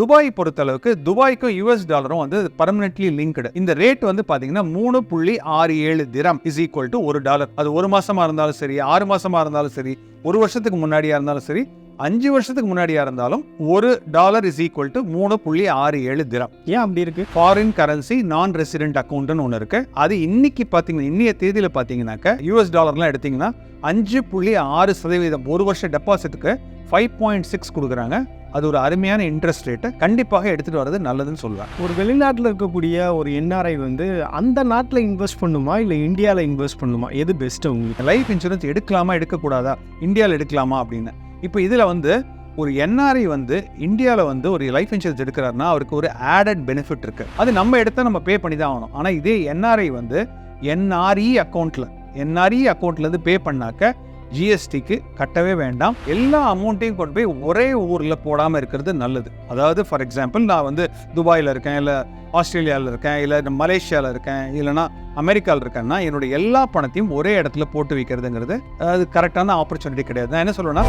Dubai பொறுத்தளவுக்கு துபாய்க்கும் US டாலரும் வந்து permanently linked இந்த ரேட் வந்து பாத்தீங்கன்னா மூணு புள்ளி ஆறு ஏழு திரம் இஸ் ஈக்குவல் டு ஒரு டாலர். அது ஒரு மாசமா இருந்தாலும் சரி ஆறு மாசமா இருந்தாலும் சரி ஒரு வருஷத்துக்கு முன்னாடியா இருந்தாலும் சரி அஞ்சு வருஷத்துக்கு முன்னாடியா இருந்தாலும் ஒரு டாலர் இஸ் ஈக்குவல் டு மூணு புள்ளி ஆறு ஏழு திரம். ஏன் அப்படி இருக்கு? ஃபாரின் கரன்சி நான் ரெசிடென்ட் அக்கௌண்ட்னு ஒன்று இருக்கு. அது இன்னைக்கு பார்த்தீங்கன்னா இன்னைய தேதியில் பார்த்தீங்கன்னாக்க யூஎஸ் டாலர்லாம் எடுத்தீங்கன்னா அஞ்சு புள்ளி ஆறு சதவீதம் ஒரு வருஷ டெபாசிட்டுக்கு ஃபைவ் பாயிண்ட் சிக்ஸ் கொடுக்குறாங்க. அது ஒரு அருமையான இன்ட்ரெஸ்ட் ரேட்டை கண்டிப்பாக எடுத்துகிட்டு வர்றது நல்லதுன்னு சொல்லுவேன். ஒரு வெளிநாட்டில் இருக்கக்கூடிய ஒரு என்ஆர்ஐ வந்து அந்த நாட்டில் இன்வெஸ்ட் பண்ணுமா? இல்லை இந்தியாவில் இன்வெஸ்ட் பண்ணுமா? எது பெஸ்ட்டு உங்களுக்கு? லைஃப் இன்சூரன்ஸ் எடுக்கலாமா? எடுக்கக்கூடாதா? இந்தியாவில் எடுக்கலாமா? அப்படின்னு. இப்போ இதில் வந்து ஒரு என்ஆர்ஐ வந்து இந்தியாவில் வந்து ஒரு லைஃப் இன்சூரன்ஸ் எடுக்கிறாருன்னா அவருக்கு ஒரு ஆடட் பெனிஃபிட் இருக்கு. அது நம்ம எடுத்தால் நம்ம பே பண்ணி தான் ஆகணும். ஆனால் இதே என்ஆர்ஐ வந்து என்ஆர்இ அக்கௌண்ட்டில் என்ஆர்இ அக்கௌண்ட்லேருந்து பே பண்ணாக்க ஜிஎஸ்டிக்கு கட்டவே வேண்டாம். எல்லா அமௌண்ட்டையும் கொண்டு போய் ஒரே ஊரில் போடாமல் இருக்கிறது நல்லது. அதாவது ஃபார் எக்ஸாம்பிள் நான் வந்து துபாயில் இருக்கேன் இல்லை ஆஸ்திரேலியாவில் இருக்கேன் இல்லை மலேசியாவில் இருக்கேன் இல்லைனா அமெரிக்காவில் இருக்கேன்னா என்னுடைய எல்லா பணத்தையும் ஒரே இடத்துல போட்டு வைக்கிறதுங்கிறது அது கரெக்டான ஆப்பர்ச்சுனிட்டி கிடையாது. நான் என்ன சொல்லுவேன்னா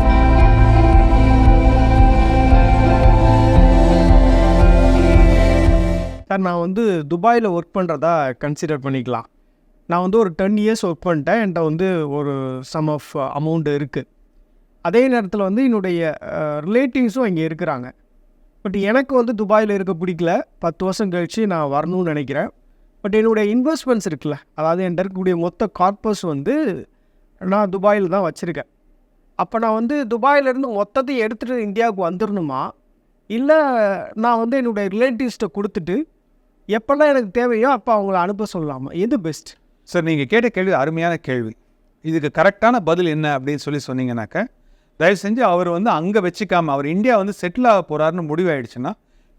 சார் நான் வந்து துபாயில் ஒர்க் பண்ணுறதா கன்சிடர் பண்ணிக்கலாம். நான் வந்து ஒரு டென் இயர்ஸ் ஒர்க் பண்ணிட்டேன். என்கிட்ட வந்து ஒரு சம் ஆஃப் அமௌண்ட் இருக்குது அதே நேரத்தில் வந்து என்னுடைய ரிலேட்டிவ்ஸும் இங்கே இருக்கிறாங்க. பட் எனக்கு வந்து துபாயில் இருக்க பிடிக்கல. பத்து வருஷம் கழித்து நான் வரணும்னு நினைக்கிறேன். பட் என்னுடைய இன்வெஸ்ட்மெண்ட்ஸ் இருக்குல்ல அதாவது என்கிட்ட இருக்கக்கூடிய மொத்த கார்பஸ் வந்து நான் துபாயில் தான் வச்சுருக்கேன். அப்போ நான் வந்து துபாயிலேருந்து மொத்தத்தையும் எடுத்துகிட்டு இந்தியாவுக்கு வந்துடணுமா இல்லை நான் வந்து என்னுடைய ரிலேட்டிவ்ஸ்கிட்ட கொடுத்துட்டு எப்போல்லாம் எனக்கு தேவையோ அப்போ அவங்கள அனுப்ப சொல்லலாமா எது பெஸ்ட் சார் நீங்கள் கேட்ட கேள்வி அருமையான கேள்வி. இதுக்கு கரெக்டான பதில் என்ன அப்படின்னு சொல்லி சொன்னீங்கன்னாக்க தயவு செஞ்சு அவர் வந்து அங்கே வச்சுக்காமல் அவர் இந்தியா வந்து செட்டில் ஆக போகிறாருன்னு முடிவாயிடுச்சுன்னா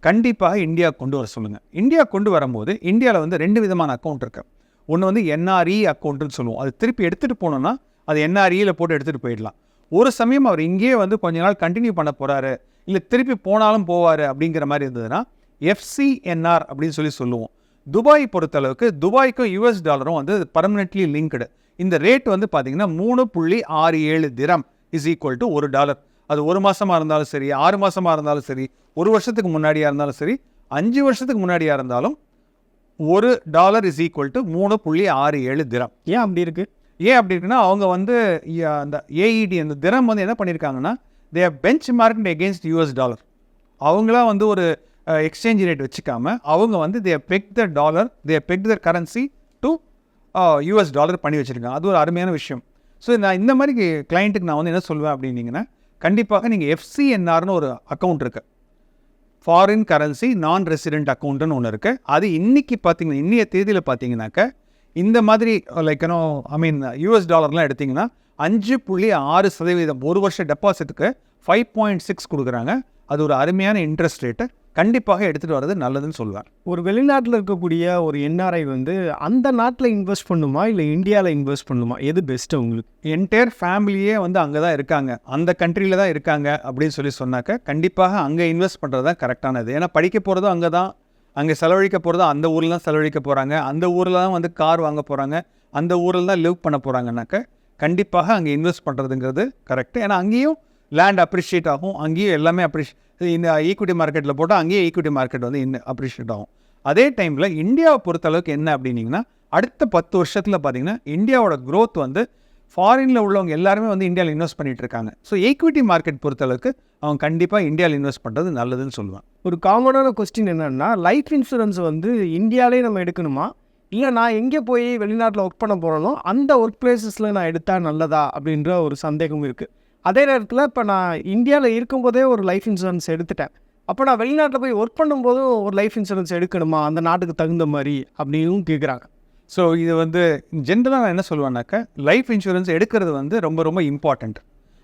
கண்டிப்பாக இந்தியா கொண்டு வர சொல்லுங்கள் இந்தியா கொண்டு வரும்போது இந்தியாவில் வந்து ரெண்டு விதமான அக்கௌண்ட் இருக்குது ஒன்று வந்து என்ஆர்இ அக்கௌண்ட்டுன்னு சொல்லுவோம். அது திருப்பி எடுத்துகிட்டு போனோன்னா அது என்ஆர்இயில் போட்டு எடுத்துகிட்டு போயிடலாம். ஒரு சமயம் அவர் இங்கேயே வந்து கொஞ்ச நாள் கண்டினியூ பண்ண போகிறாரு இல்லை திருப்பி போனாலும் போவார் அப்படிங்கிற மாதிரி இருந்ததுன்னா எஃப்சிஎன்ஆர் அப்படின்னு சொல்லி சொல்லுவோம். துபாய் பொறுத்தளவுக்கு துபாய்க்கும் யூஎஸ் டாலரும் வந்து பர்மனெண்ட்லி லிங்க்டு இந்த ரேட் வந்து பார்த்தீங்கன்னா மூணு புள்ளி ஆறு ஏழு திரம் இஸ் ஈக்குவல் டு ஒரு டாலர். அது ஒரு மாசமா இருந்தாலும் சரி ஆறு மாசமா இருந்தாலும் சரி ஒரு வருஷத்துக்கு முன்னாடியா இருந்தாலும் சரி அஞ்சு வருஷத்துக்கு முன்னாடியா இருந்தாலும் ஒரு டாலர் இஸ் ஈக்குவல் டு மூணு புள்ளி ஆறு ஏழு திரம். ஏன் அப்படி இருக்குது ஏன் அப்படி இருக்குன்னா அவங்க வந்து அந்த ஏஇடி அந்த திரம் வந்து என்ன பண்ணியிருக்காங்கன்னா they benchmark against US dollar. அவங்களாம் வந்து ஒரு எக்ஸ்சேஞ்ச் ரேட் வச்சுக்காம அவங்க வந்து they peg the dollar they peg the currency to US dollar பண்ணி வச்சுருக்காங்க. அது ஒரு அருமையான விஷயம். ஸோ நான் இந்த மாதிரி கிளைண்ட்டுக்கு நான் வந்து என்ன சொல்லுவேன் அப்படின்னீங்கன்னா கண்டிப்பாக நீங்கள் எஃப்சிஎன்ஆர்னு ஒரு அக்கௌண்ட் இருக்குது ஃபாரின் கரன்சி நான் ரெசிடென்ட் அக்கௌண்ட்டுன்னு ஒன்று இருக்குது அது இன்னைக்கு பார்த்தீங்கன்னா இன்றைய தேதியில் பார்த்தீங்கன்னாக்க இந்த மாதிரி லைக் ஐ மீன் யூஎஸ் டாலர்லாம் எடுத்திங்கன்னா அஞ்சு புள்ளி ஆறு சதவீதம் ஒரு வருஷம் டெபாசிட்டுக்கு ஃபைவ் பாயிண்ட் சிக்ஸ் கொடுக்குறாங்க. அது ஒரு அருமையான இன்ட்ரெஸ்ட் ரேட்டு கண்டிப்பாக எடுத்துகிட்டு வர்றது நல்லதுன்னு சொல்லுவேன் ஒரு வெளிநாட்டில் இருக்கக்கூடிய ஒரு என்ஆர்ஐ வந்து அந்த நாட்டில் இன்வெஸ்ட் பண்ணுமா? இல்லை இந்தியாவில் இன்வெஸ்ட் பண்ணுமா? எது பெஸ்ட்டு உங்களுக்கு? என்டையர் ஃபேமிலியே வந்து அங்கே தான் இருக்காங்க. அந்த கண்ட்ரியில் தான் இருக்காங்க அப்படின்னு சொல்லி சொன்னாக்க கண்டிப்பாக அங்கே இன்வெஸ்ட் பண்ணுறது தான் கரெக்டானது ஏன்னா படிக்க போகிறதும் அங்கே தான் அங்கே செலவழிக்க போகிறதும் அந்த ஊரில் தான் செலவழிக்க போகிறாங்க அந்த ஊரில் தான் வந்து கார் வாங்க போகிறாங்க அந்த ஊரில் தான் லிவ் பண்ண போகிறாங்கனாக்க கண்டிப்பாக அங்கே இன்வெஸ்ட் பண்ணுறதுங்கிறது கரெக்டு ஏன்னா அங்கேயும் லேண்ட் அப்ரிஷியேட் ஆகும் அங்கேயும் எல்லாமே அப்ரிஷ் இந்த ஈக்விட்டி மார்க்கெட்டில் போட்டால் அங்கேயும் ஈக்விட்டி மார்க்கெட் வந்து இன்னும் அப்ரிஷியேட் ஆகும். அதே டைமில் இந்தியாவை பொறுத்தளவுக்கு என்ன அப்படின்னிங்கன்னா அடுத்த பத்து வருஷத்தில் பார்த்தீங்கன்னா இந்தியாவோட க்ரோத் வந்து ஃபாரினில் உள்ளவங்க எல்லாருமே வந்து இந்தியாவில் இன்வெஸ்ட் பண்ணிகிட்டு இருக்காங்க. ஸோ ஈக்விட்டி மார்க்கெட் பொறுத்தளவுக்கு அவங்க கண்டிப்பாக இந்தியாவில் இன்வெஸ்ட் பண்ணுறது நல்லதுன்னு சொல்லுவேன். ஒரு காமனான கொஸ்டின் என்னென்னா லைஃப் இன்சூரன்ஸ் வந்து இந்தியாவிலே நம்ம எடுக்கணுமா? இல்லை நான் எங்கே போய் வெளிநாட்டில் ஒர்க் பண்ண போகிறனோ அந்த ஒர்க் பிளேசஸில் நான் எடுத்தால் நல்லதா அப்படின்ற ஒரு சந்தேகம் இருக்குது அதே நேரத்தில் இப்போ நான் இந்தியாவில் இருக்கும்போதே ஒரு லைஃப் இன்சூரன்ஸ் எடுத்துட்டேன். அப்போ நான் வெளிநாட்டில் போய் ஒர்க் பண்ணும்போதும் ஒரு லைஃப் இன்சூரன்ஸ் எடுக்கணுமா? அந்த நாட்டுக்கு தகுந்த மாதிரி அப்படின்னு கேட்குறாங்க ஸோ இது வந்து ஜென்ரலாக நான் என்ன சொல்லுவேன்னாக்கா லைஃப் இன்சூரன்ஸ் எடுக்கிறது வந்து ரொம்ப ரொம்ப இம்பார்ட்டண்ட்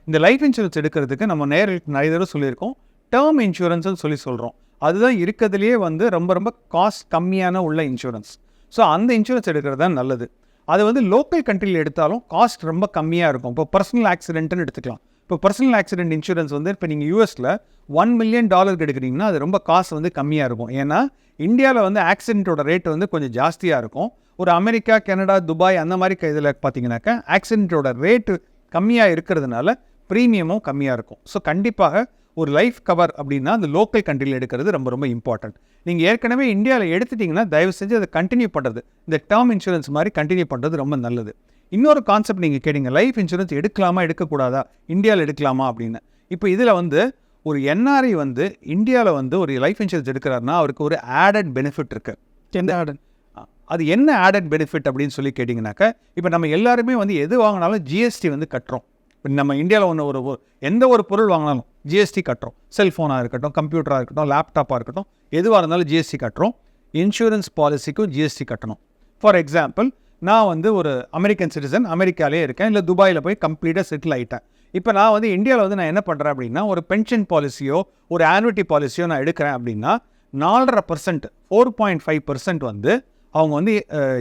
இந்த லைஃப் இன்சூரன்ஸ் எடுக்கிறதுக்கு நம்ம நேர நிறைய தடவை சொல்லியிருக்கோம். டேர்ம் இன்சூரன்ஸ்னு சொல்லி சொல்கிறோம் அதுதான் இருக்கிறதுலையே வந்து ரொம்ப ரொம்ப காஸ்ட் கம்மியான உள்ள இன்சூரன்ஸ் ஸோ அந்த இன்சூரன்ஸ் எடுக்கிறது தான் நல்லது. அது வந்து லோக்கல் கண்ட்ரியில் எடுத்தாலும் காஸ்ட் ரொம்ப கம்மியாக இருக்கும். இப்போ பர்சனல் ஆக்சிடென்ட்னு எடுத்துக்கலாம். இப்போ பர்சனல் ஆக்சிடென்ட் இன்சூரன்ஸ் வந்து இப்போ நீங்கள் யூஎஸில் ஒன் மில்லியன் டாலருக்கு எடுக்கிறீங்கன்னா அது ரொம்ப காசு வந்து கம்மியாக இருக்கும். ஏன்னா இந்தியாவில் வந்து ஆக்சிடென்ட்டோட ரேட் வந்து கொஞ்சம் ஜாஸ்தியாக இருக்கும். ஒரு அமெரிக்கா கனடா துபாய் அந்த மாதிரி இதில் பார்த்தீங்கன்னாக்கா ஆக்சிடென்ட்டோட ரேட்டு கம்மியாக இருக்கிறதுனால ப்ரீமியமும் கம்மியாக இருக்கும். ஸோ கண்டிப்பாக ஒரு லைஃப் கவர் அப்படின்னா அந்த லோக்கல் கண்ட்ரியில் எடுக்கிறது ரொம்ப ரொம்ப இம்பார்ட்டன்ட் நீங்கள் ஏற்கனவே இந்தியாவில் எடுத்துட்டிங்கன்னா தயவு செஞ்சு அதை கண்டினியூ பண்ணுறது இந்த டேர்ம் இன்சூரன்ஸ் மாதிரி கண்டினியூ பண்ணுறது ரொம்ப நல்லது. இன்னொரு கான்செப்ட் நீங்கள் கேட்டீங்க லைஃப் இன்சூரன்ஸ் எடுக்கலாமா எடுக்கக்கூடாதா? இந்தியாவில் எடுக்கலாமா அப்படின்னு. இப்போ இதில் வந்து ஒரு என்ஆர்ஐ வந்து இந்தியாவில் வந்து ஒரு லைஃப் இன்சூரன்ஸ் எடுக்கிறாருன்னா அவருக்கு ஒரு ஆடட் பெனிஃபிட் இருக்குது எந்த அது என்ன ஆடட் பெனிஃபிட் அப்படின்னு சொல்லி கேட்டிங்கனாக்கா இப்போ நம்ம எல்லாருமே வந்து எது வாங்கினாலும் ஜிஎஸ்டி வந்து கட்டுறோம். இப்போ நம்ம இந்தியாவில் ஒன்று ஒரு- எந்த ஒரு பொருள் வாங்கினாலும் ஜிஎஸ்டி கட்டுறோம். செல்ஃபோனாக இருக்கட்டும் கம்ப்யூட்டராக இருக்கட்டும் லேப்டாப்பாக இருக்கட்டும் எதுவாக இருந்தாலும் ஜிஎஸ்டி கட்டுறோம். இன்சூரன்ஸ் பாலிசிக்கும் ஜிஎஸ்டி கட்டணும். ஃபார் எக்ஸாம்பிள் நான் வந்து ஒரு அமெரிக்கன் சிட்டிசன் அமெரிக்காலே இருக்கேன். இல்லை துபாயில் போய் கம்ப்ளீட்டாக செட்டில் ஆகிட்டேன் இப்போ நான் வந்து இந்தியாவில் வந்து நான் என்ன பண்ணுறேன் அப்படின்னா ஒரு பென்ஷன் பாலிசியோ ஒரு ஆனுவிட்டி பாலிசியோ நான் எடுக்கிறேன் அப்படின்னா நாலரை percent four point five percent வந்து அவங்க வந்து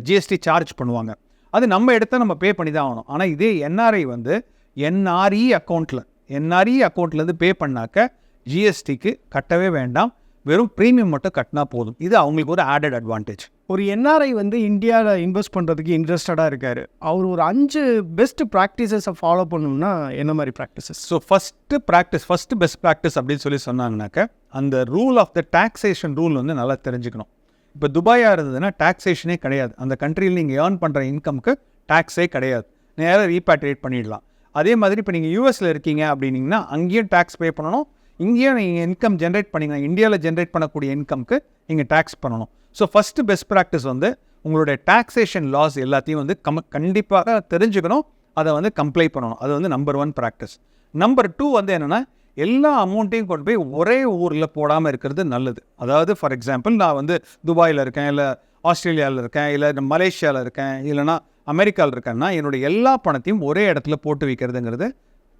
ஜிஎஸ்டி சார்ஜ் பண்ணுவாங்க. அது நம்ம எடுத்தால் நம்ம பே பண்ணி தான் ஆகணும். ஆனால் இதே என்ஆர்ஐ வந்து என்ஆர்இ அக்கௌண்ட்டில் என்ஆர்இ அக்கௌண்ட்லேருந்து பே பண்ணாக்க ஜிஎஸ்டிக்கு கட்டவே வேண்டாம். வெறும் ப்ரீமியம் மட்டும் கட்டினா போதும். இது அவங்களுக்கு ஒரு ஆடட் அட்வான்டேஜ் ஒரு என்ஆர்ஐ வந்து இந்தியாவில் இன்வெஸ்ட் பண்ணுறதுக்கு இன்ட்ரெஸ்டடாக இருக்கார். அவர் ஒரு அஞ்சு பெஸ்ட் ப்ராக்டிசஸை ஃபாலோ பண்ணணும்னா என்ன மாதிரி practices so first practice first best practice அப்படின்னு சொல்லி சொன்னாங்கனாக்க அந்த rule of the taxation rule வந்து நல்லா தெரிஞ்சுக்கணும். இப்போ துபாயாக இருந்ததுன்னா டாக்ஸேஷனே கிடையாது. அந்த கண்ட்ரியில் நீங்கள் ஏர்ன் பண்ணுற இன்கம்க்கு டேக்ஸே கிடையாது. நேராக ரீபேட்ரேட் பண்ணிடலாம். அதே மாதிரி இப்போ நீங்கள் யூஎஸில் இருக்கீங்க அப்படின்னீங்கன்னா அங்கேயும் டேக்ஸ் பே பண்ணணும். இங்கேயும் நீங்கள் இன்கம் ஜென்ரேட் பண்ணிங்கன்னா இந்தியாவில் ஜென்ரேட் பண்ணக்கூடிய இன்கம்க்கு நீங்கள் டேக்ஸ் பண்ணணும். ஸோ ஃபஸ்ட்டு பெஸ்ட் ப்ராக்டிஸ் வந்து உங்களுடைய டாக்ஸேஷன் லாஸ் எல்லாத்தையும் வந்து கம் கண்டிப்பாக தெரிஞ்சுக்கணும். அதை வந்து கம்ப்ளைட் பண்ணணும். அது வந்து number one practice number two வந்து என்னென்னா எல்லா அமௌண்ட்டையும் கொண்டு போய் ஒரே ஊரில் போடாமல் இருக்கிறது நல்லது. அதாவது ஃபார் எக்ஸாம்பிள் நான் வந்து துபாயில் இருக்கேன் இல்லை ஆஸ்திரேலியாவில் இருக்கேன் இல்லை மலேசியாவில் இருக்கேன் இல்லைனா அமெரிக்காவில் இருக்கேன்னா என்னுடைய எல்லா பணத்தையும் ஒரே இடத்துல போட்டு வைக்கிறதுங்கிறது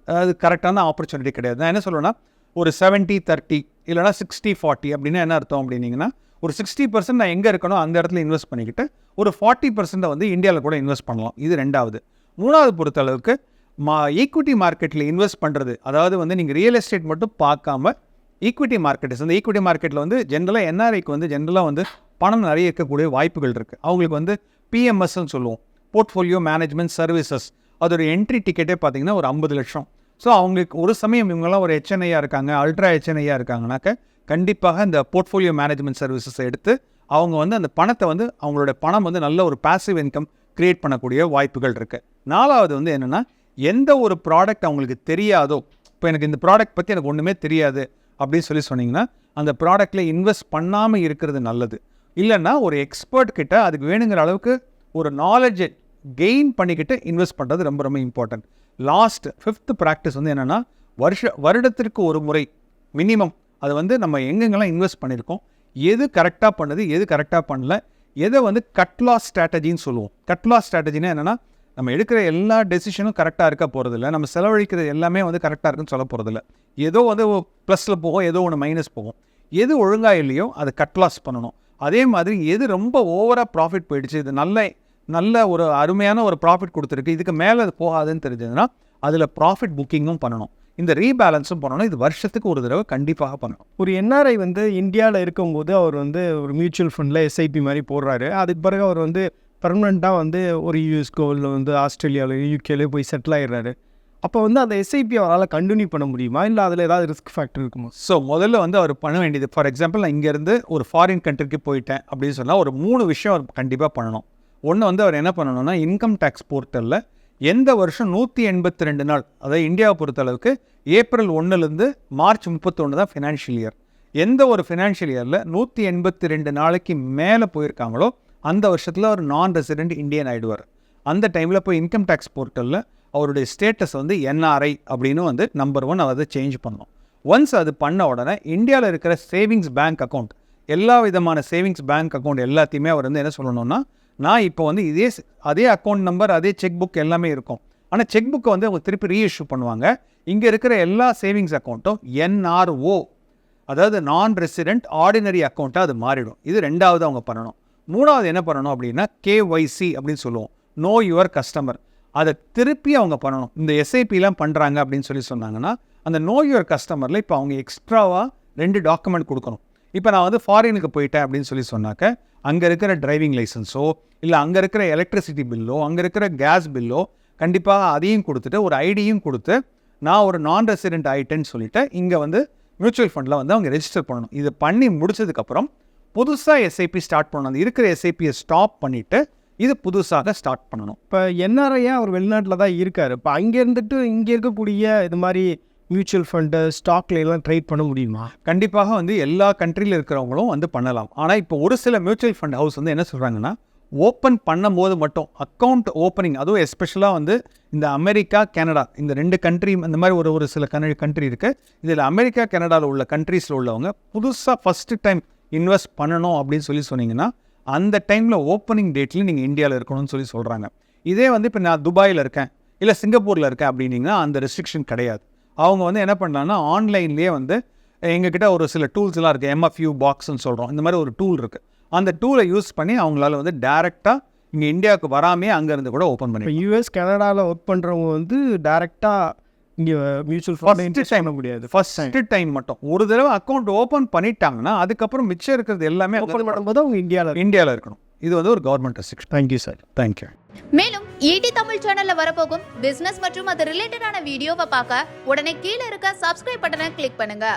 அது கரெக்டான ஆப்பர்ச்சுனிட்டி கிடையாது. நான் என்ன சொல்லுவேன்னா ஒரு செவன்ட்டி தேர்ட்டி இல்லைனா சிக்ஸ்டி ஃபார்ட்டி அப்படின்னா என்ன அர்த்தம் அப்படின்னீங்கன்னா ஒரு சிக்ஸ்டி பர்சன்ட் நான் எங்கே இருக்கணும் அந்த இடத்துல இன்வெஸ்ட் பண்ணிக்கிட்டு ஒரு ஃபார்ட்டி பர்சன்ட்டை வந்து இந்தியாவில் கூட இன்வெஸ்ட் பண்ணலாம். இது ரெண்டாவது. மூணாவது பொறுத்தளவுக்கு மா ஈக்விட்டி மார்க்கெட்டில் இன்வெஸ்ட் பண்ணுறது அதாவது வந்து நீங்கள் ரியல் எஸ்டேட் மட்டும் பார்க்காம ஈக்விட்டி மார்க்கெட்ஸ் அந்த ஈக்விட்டி மார்க்கெட்டில் வந்து ஜென்ரலாக என்ஆர்ஐக்கு வந்து ஜென்ரலாக வந்து பணம் நிறைய இருக்கக்கூடிய வாய்ப்புகள் இருக்குது அவங்களுக்கு வந்து பிஎம்எஸ்ன்னு சொல்லுவோம். போர்ட்ஃபோலியோ மேனேஜ்மெண்ட் சர்வீசஸ் அதோட என்ட்ரி டிக்கெட்டே பார்த்தீங்கன்னா ஒரு ஐம்பது லட்சம். ஸோ அவங்களுக்கு ஒரு சமயம் இவங்கெல்லாம் ஒரு ஹெச்என்ஐயாக இருக்காங்க அல்ட்ரா ஹெச்என்ஐயாக இருக்காங்கனாக்க கண்டிப்பாக இந்த போர்ட்ஃபோலியோ மேனேஜ்மெண்ட் சர்வீசஸை எடுத்து அவங்க வந்து அந்த பணத்தை வந்து அவங்களோட பணம் வந்து நல்ல ஒரு பாசிவ் இன்கம் க்ரியேட் பண்ணக்கூடிய வாய்ப்புகள் இருக்குது நாலாவது வந்து என்னென்னா எந்த ஒரு ப்ராடக்ட் அவங்களுக்கு தெரியாதோ இப்போ எனக்கு இந்த ப்ராடக்ட் பற்றி எனக்கு ஒன்றுமே தெரியாது அப்படின்னு சொல்லி சொன்னிங்கன்னா அந்த ப்ராடக்ட்டில் இன்வெஸ்ட் பண்ணாமல் இருக்கிறது நல்லது. இல்லைன்னா ஒரு எக்ஸ்பர்ட் கிட்ட அதுக்கு வேணுங்கிற அளவுக்கு ஒரு நாலேஜை கெயின் பண்ணிக்கிட்டு இன்வெஸ்ட் பண்ணுறது ரொம்ப ரொம்ப இம்பார்ட்டன்ட் லாஸ்ட் ஃபிஃப்த் ப்ராக்டிஸ் வந்து என்னென்னா வருஷ வருடத்திற்கு ஒரு முறை மினிமம் அது வந்து நம்ம எங்கெங்கெல்லாம் இன்வெஸ்ட் பண்ணியிருக்கோம் எது கரெக்டாக பண்ணுது எது கரெக்டாக பண்ணல எதை வந்து கட்லாஸ் ஸ்ட்ராட்டஜின்னு சொல்லுவோம். கட்லாஸ் ஸ்ட்ராட்டஜினா என்னென்னா நம்ம எடுக்கிற எல்லா டெசிஷனும் கரெக்டாக இருக்க போகிறதில்ல நம்ம செலவழிக்கிறது எல்லாமே வந்து கரெக்டாக இருக்குன்னு சொல்ல போகிறதில்ல ஏதோ வந்து ப்ளஸில் போகும் ஏதோ ஒன்று மைனஸ் போகும். எது ஒழுங்காக இல்லையோ அதை கட்லாஸ் பண்ணணும். அதே மாதிரி எது ரொம்ப ஓவராக ப்ராஃபிட் போயிடுச்சு இது நல்ல நல்ல ஒரு அருமையான ஒரு ப்ராஃபிட் கொடுத்துருக்கு. இதுக்கு மேலே அது போகாதுன்னு தெரிஞ்சதுன்னா அதில் ப்ராஃபிட் புக்கிங்கும் பண்ணணும். இந்த ரீபேலன்ஸும் பண்ணணும். இது வருஷத்துக்கு ஒரு தடவை கண்டிப்பாக பண்ணணும். ஒரு என்ஆர்ஐ வந்து இந்தியாவில் இருக்கும்போது அவர் வந்து ஒரு மியூச்சுவல் ஃபண்டில் எஸ்ஐபி மாதிரி போடுறாரு. அதுக்கு பிறகு அவர் வந்து பர்மனெண்ட்டாக வந்து ஒரு யூஎஸ்கோ இல்லை வந்து ஆஸ்திரேலியாவில் யூகேல போய் செட்டில் ஆயிடுறாரு. அப்போ வந்து அந்த எஸ்ஐபி அவரால் கண்டினியூ பண்ண முடியுமா? இல்லை அதில் ஏதாவது ரிஸ்க் ஃபேக்டர் இருக்குமா? ஸோ முதல்ல வந்து அவர் பண்ண வேண்டியது ஃபார் எக்ஸாம்பிள் நான் இங்கேருந்து ஒரு ஃபாரின் கண்ட்ரிக்கு போயிட்டேன் அப்படின்னு சொன்னால் ஒரு மூணு விஷயம் அவர் கண்டிப்பாக பண்ணணும். ஒன்று வந்து அவர் என்ன பண்ணணும்னா இன்கம் டேக்ஸ் போர்ட்டலில் எந்த வருஷம் நூற்றி எண்பத்தி ரெண்டு நாள் அதாவது இந்தியாவை பொறுத்தளவுக்கு ஏப்ரல் ஒன்றுலேருந்து மார்ச் முப்பத்தொன்று தான் ஃபினான்ஷியல் இயர் எந்த ஒரு ஃபினான்ஷியல் இயரில் நூற்றி எண்பத்தி ரெண்டு நாளைக்கு மேலே போயிருக்காங்களோ அந்த வருஷத்தில் அவர் நான் ரெசிடென்ட் இந்தியன் ஆகிடுவார் அந்த டைமில் போய் இன்கம் டேக்ஸ் போர்ட்டலில் அவருடைய ஸ்டேட்டஸ் வந்து என்ஆர்ஐ அப்படின்னு வந்து நம்பர் ஒன் அதை சேஞ்ச் பண்ணோம். ஒன்ஸ் அது பண்ண உடனே இந்தியாவில் இருக்கிற சேவிங்ஸ் பேங்க் அக்கௌண்ட் எல்லா விதமான சேவிங்ஸ் பேங்க் அக்கௌண்ட் எல்லாத்தையுமே அவர் வந்து என்ன சொல்லணும்னா நான் இப்போ வந்து இதே அதே அக்கௌண்ட் நம்பர் அதே செக் புக் எல்லாமே இருக்கும். ஆனால் செக் புக்கை வந்து அவங்க திருப்பி ரீஇஷ்யூ பண்ணுவாங்க. இங்கே இருக்கிற எல்லா சேவிங்ஸ் அக்கௌண்ட்டும் என்ஆர்ஓ அதாவது நான் ரெசிடென்ட் ஆர்டினரி அக்கௌண்ட்டாக அது மாறிடும். இது ரெண்டாவது அவங்க பண்ணணும். மூணாவது என்ன பண்ணணும் அப்படின்னா கேஒய்சி அப்படின்னு சொல்லுவோம். நோ யுவர் கஸ்டமர் அதை திருப்பி அவங்க பண்ணணும். இந்த எஸ்ஐபிலாம் பண்ணுறாங்க அப்படின்னு சொல்லி சொன்னாங்கன்னா அந்த நோ யுவர் கஸ்டமரில் இப்போ அவங்க எக்ஸ்ட்ராவாக ரெண்டு டாக்குமெண்ட் கொடுக்கணும். இப்போ நான் வந்து ஃபாரினுக்கு போயிட்டேன் அப்படின்னு சொல்லி சொன்னாக்க அங்கே இருக்கிற டிரைவிங் லைசன்ஸோ இல்லை அங்கே இருக்கிற எலக்ட்ரிசிட்டி பில்லோ அங்கே இருக்கிற கேஸ் பில்லோ கண்டிப்பாக அதையும் கொடுத்துட்டு ஒரு ஐடியும் கொடுத்து நான் ஒரு நான் ரெசிடென்ட் ஆயிட்டேன்னு சொல்லிவிட்டு இங்கே வந்து மியூச்சுவல் ஃபண்டில் வந்து அவங்க ரெஜிஸ்டர் பண்ணணும். இது பண்ணி முடிச்சதுக்கப்புறம் புதுசாக எஸ்ஐபி ஸ்டார்ட் பண்ணணும். அந்த இருக்கிற எஸ்ஐபியை ஸ்டாப் பண்ணிவிட்டு இது புதுசாக ஸ்டார்ட் பண்ணணும். இப்போ என்ஆர்ஐயா அவர் வெளிநாட்டில் தான் இருக்கார்? இப்போ அங்கே இருந்துட்டு இங்கே இருக்கக்கூடிய இது மாதிரி மியூச்சுவல் ஃபண்டு ஸ்டாக்ல எல்லாம் ட்ரேட் பண்ண முடியுமா? கண்டிப்பாக வந்து எல்லா கண்ட்ரியில் இருக்கிறவங்களும் வந்து பண்ணலாம். ஆனால் இப்போ ஒரு சில மியூச்சுவல் ஃபண்ட் ஹவுஸ் வந்து என்ன சொல்கிறாங்கன்னா ஓப்பன் பண்ணும்போது மட்டும் அக்கௌண்ட் ஓப்பனிங் அதுவும் எஸ்பெஷலாக வந்து இந்த அமெரிக்கா கனடா இந்த ரெண்டு கண்ட்ரி இந்த மாதிரி ஒரு ஒரு சில கன கண்ட்ரி இருக்குது இதில் அமெரிக்கா கனடாவில் உள்ள கண்ட்ரீஸில் உள்ளவங்க புதுசாக ஃபஸ்ட்டு டைம் இன்வெஸ்ட் பண்ணணும் அப்படின்னு சொல்லி சொன்னீங்கன்னா அந்த டைமில் ஓப்பனிங் டேட்லேயும் நீங்கள் இந்தியாவில் இருக்கணும்னு சொல்லி சொல்கிறாங்க இதே வந்து இப்போ நான் துபாயில் இருக்கேன் இல்லை சிங்கப்பூரில் இருக்கேன் அப்படின்னீங்கன்னா அந்த ரெஸ்ட்ரிக்ஷன் கிடையாது. அவங்க வந்து என்ன பண்ணலான்னா ஆன்லைன்லேயே வந்து எங்ககிட்ட ஒரு சில டூல்ஸ்லாம் இருக்குது எம்எஃப்யூ பாக்ஸ்னு சொல்கிறோம் இந்த மாதிரி ஒரு டூல் இருக்குது அந்த டூலை யூஸ் பண்ணி அவங்களால வந்து டேரெக்டாக இங்கே இந்தியாவுக்கு வராமே அங்கேருந்து கூட ஓப்பன் பண்ணி யூஎஸ் கனடாவில் ஒர்க் பண்ணுறவங்க வந்து டேரெக்டாக இங்கே மியூச்சுவல் ஃபண்ட். பண்ண முடியாது. ஃபஸ்ட்டு டைம் மட்டும். ஒரு தடவை அக்கௌண்ட் ஓப்பன் பண்ணிட்டாங்கன்னா அதுக்கப்புறம் மிச்சம் இருக்கிறது எல்லாமே ஓப்பன் பண்ணும்போது அவங்க இந்தியாவில் இந்தியாவில் இருக்கணும். இது வந்து ஒரு government restriction thank you sir thank you மேலும் ஈடி தமிழ் சேனல்ல வரப்போகும் பிசினஸ் மற்றும் அது ரிலேட்டடான வீடியோவை பார்க்க உடனே கீழே இருக்க சப்ஸ்கிரைப் பட்டனை கிளிக் பண்ணுங்க.